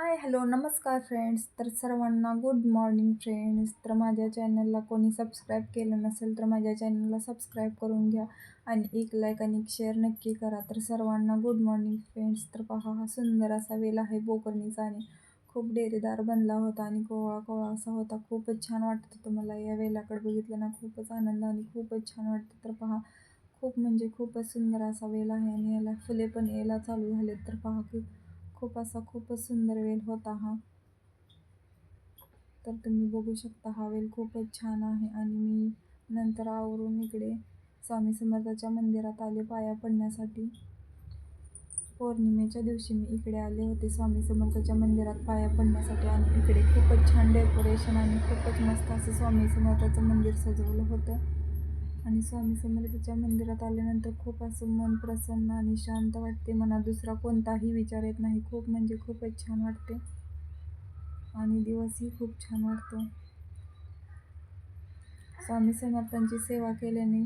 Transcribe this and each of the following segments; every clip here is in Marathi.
हाय हॅलो नमस्कार फ्रेंड्स तर सर्वांना गुड मॉर्निंग फ्रेंड्स तर माझ्या चॅनलला कोणी सबस्क्राईब केलं नसेल तर माझ्या चॅनलला सबस्क्राईब करून घ्या आणि एक लाईक आणि एक शेअर नक्की करा. तर सर्वांना गुड मॉर्निंग फ्रेंड्स तर पहा हा सुंदर असा वेल आहे बोकर्णीचा आणि खूप डेरेदार बनला होता आणि कोवळा कोवळा असा होता. खूपच छान वाटत होतं मला या वेलाकडे बघितलं ना. खूपच आनंद आणि खूपच छान वाटतं. तर पहा खूप म्हणजे खूपच सुंदर असा वेल आहे आणि याला फुले पण यायला चालू झालेत. तर पहा की खूप असा खूपच सुंदर वेल होता हा. तर तुम्ही बघू शकता हा वेल खूपच छान आहे आणि मी नंतर आवरून इकडे स्वामी समर्थाच्या मंदिरात आले पाया पडण्यासाठी. पौर्णिमेच्या दिवशी मी इकडे आले होते स्वामी समर्थाच्या मंदिरात पाया पडण्यासाठी आणि इकडे खूपच छान डेकोरेशन आणि खूपच मस्त असं स्वामी समर्थाचं मंदिर सजवलं होतं. आणि स्वामी समर्थाच्या मंदिरात आल्यानंतर खूप असं मन प्रसन्न आणि शांत वाटते. मनात दुसरा कोणताही विचार येत नाही. खूप म्हणजे खूपच छान वाटते. आणि दिवसही खूप छान वाटतो. स्वामी समर्थांची सेवा केल्याने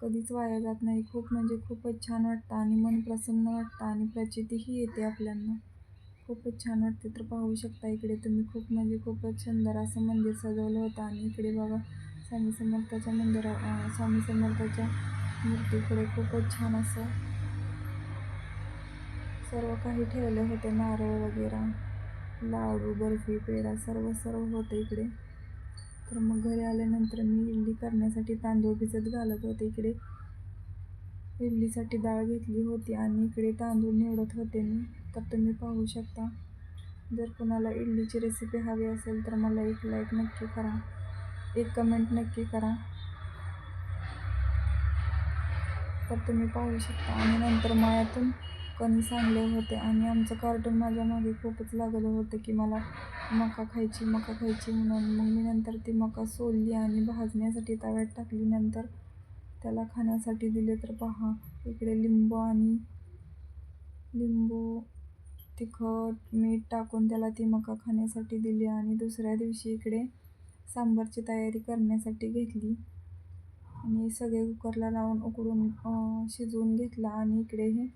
कधीच वाया जात नाही. खूप म्हणजे खूपच छान वाटतं आणि मन प्रसन्न वाटतं आणि प्रचितीही येते आपल्यांना. खूपच छान वाटते. तर पाहू शकता इकडे तुम्ही खूप म्हणजे खूपच सुंदर असं मंदिर सजवलं होतं आणि इकडे बघा स्वामी समर्थाच्या मंदिरा स्वामी समर्थाच्या मूर्तीकडे खूपच छान असं सर्व काही ठेवले होते. नारळ वगैरे लाडू बर्फी पेढा सर्व सर्व होतं इकडे. तर मग घरी आल्यानंतर मी इडली करण्यासाठी तांदूळ भिजत घालत होते इकडे. इडलीसाठी डाळ घेतली होती आणि इकडे तांदूळ निवडत होते मी. तर तुम्ही पाहू शकता. जर कोणाला इडलीची रेसिपी हवी असेल तर मला एक लाईक नक्की करा. एक कमेंट नक्की करा. तर तुम्ही पाहू शकता आणि नंतर मायातून कणी सांगले होते आणि आमचं कार्टून माझ्या मागे खूपच लागलं होतं की मला मका खायची मका खायची म्हणून. मग मी नंतर ती मका सोलली आणि भाजण्यासाठी तव्यात टाकली. नंतर त्याला खाण्यासाठी दिले. तर पहा इकडे लिंबू आणि लिंबू तिखट मीठ टाकून त्याला ती मका खाण्यासाठी दिली. आणि दुसऱ्या दिवशी इकडे सांबारची तयारी करण्यासाठी घेतली. आणि सगळे कुकरला लावून उकडून शिजवून घेतला आणि इकडे हे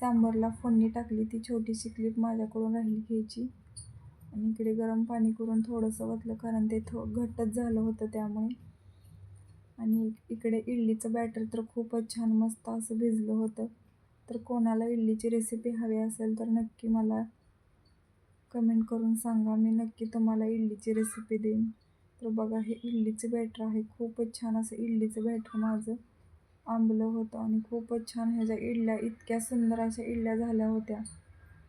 सांबारला फोडणी टाकली. ती छोटीशी क्लिप माझ्याकडून राहिली घ्यायची. आणि इकडे गरम पाणी करून थोडंसं वतलं कारण ते थो घट्टच झालं होतं त्यामुळे. आणि इकडे इडलीचं बॅटर तर खूपच छान मस्त असं भिजलं होतं. तर कोणाला इडलीची रेसिपी हवी असेल तर नक्की मला कमेंट करून सांगा. मी नक्की तुम्हाला इडलीची रेसिपी देईन. तर बघा हे इडलीचं बॅटर आहे. खूपच छान असं इडलीचं बॅटर माझं. आंबलं होतं आणि खूपच छान ह्याच्या इडल्या इतक्या सुंदर अशा इडल्या झाल्या होत्या.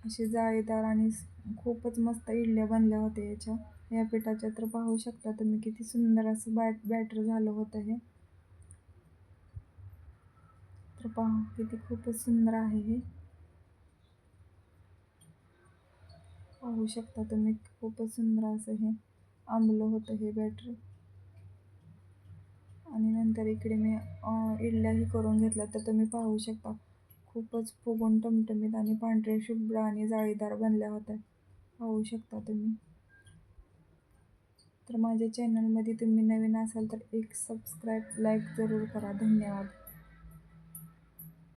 असे जाळीदार आणि खूपच मस्त इडल्या बनल्या होत्या याच्या. या पिठाच्या तर पाहू शकता तुम्ही किती सुंदर असं बॅट बॅटर झालं होतं हे. तर पहा किती खूपच सुंदर आहे हे. पाहू शकता तुम्ही खूपच सुंदर असं हे. आंबलं होतं हे बॅटर आणि नंतर इकडे मी इडल्याही करून घेतल्या तर तुम्ही पाहू शकता. खूपच फुगून टमटमीत आणि पांढरे शुभ्र आणि जाळीदार बनल्या होत्या. पाहू शकता तुम्ही. तर माझ्या चॅनलमध्ये तुम्ही नवीन असाल तर एक सबस्क्राईब लाईक जरूर करा. धन्यवाद.